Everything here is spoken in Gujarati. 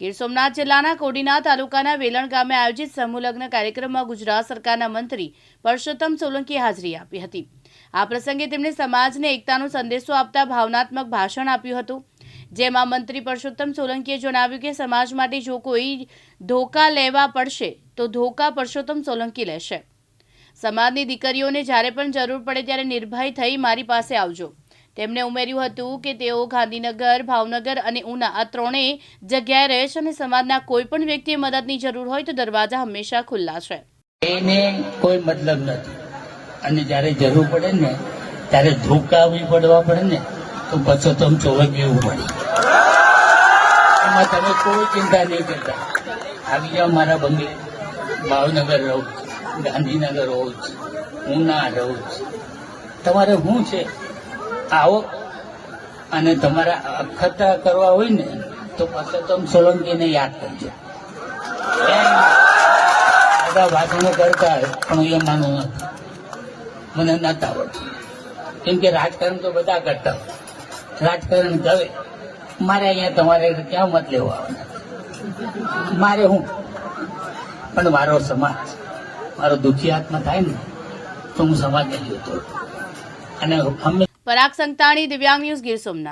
ગીર સોમનાથ જિલ્લાના કોડીના તાલુકાના વેલણ ગામે આયોજિત સમૂહલગ્ન કાર્યક્રમમાં ગુજરાત સરકારના મંત્રી પરસોત્તમ સોલંકીએ હાજરી આપી હતી. આ પ્રસંગે તેમણે સમાજને એકતાનો સંદેશો આપતા ભાવનાત્મક ભાષણ આપ્યું હતું. જેમાં મંત્રી પરસોત્તમ સોલંકીએ જણાવ્યું કે સમાજ માટે જો કોઈ ધોકા લેવા પડશે, તો ધોકા પરસોત્તમ સોલંકી લેશે. સમાજની દીકરીઓને જ્યારે પણ જરૂર પડે ત્યારે નિર્ભય થઈ મારી પાસે આવજો. તેમણે ઉમેર્યું હતું કે તેઓ ગાંધીનગર, ભાવનગર અને ઉના આ ત્રણેય જગ્યાએ રહે છે અને સમાજના કોઈ પણ વ્યક્તિએ મદદની જરૂર હોય તો દરવાજા હંમેશા ખુલ્લા છે. એને કોઈ મતલબ નથી. અને જ્યારે જરૂર પડે ને, ત્યારે ધોકાવી પડવા પડે ને, તો પછી તમે ચોવકવું પડે. એમાં તમે કોઈ ચિંતા નહીં કરતા. આવી જાઓ મારા બંગલે. ભાવનગર રહું ગાંધીનગર રહું છું, ઉના રહું છું. તમારે શું છે? આવો. અને તમારા અખતા કરવા હોય ને, તો પરસોત્તમ સોલંકીને યાદ કરજો. બધા ભાષણો કરતા પણ હું એ માનું નથી મને નતા આવડતું કેમ કે રાજકારણ તો બધા કરતા રાજકારણ કરે મારે અહીંયા તમારે ક્યાં મત લેવો આવવાના મારે હું? પણ મારો સમાજ, મારો દુઃખી આત્મા થાય ને, તો હું સમાજને જોતો અને હંમેશા પરાગ સંતાણી દિવ્યાંગ ન્યૂઝ ગીર સોમનાથ.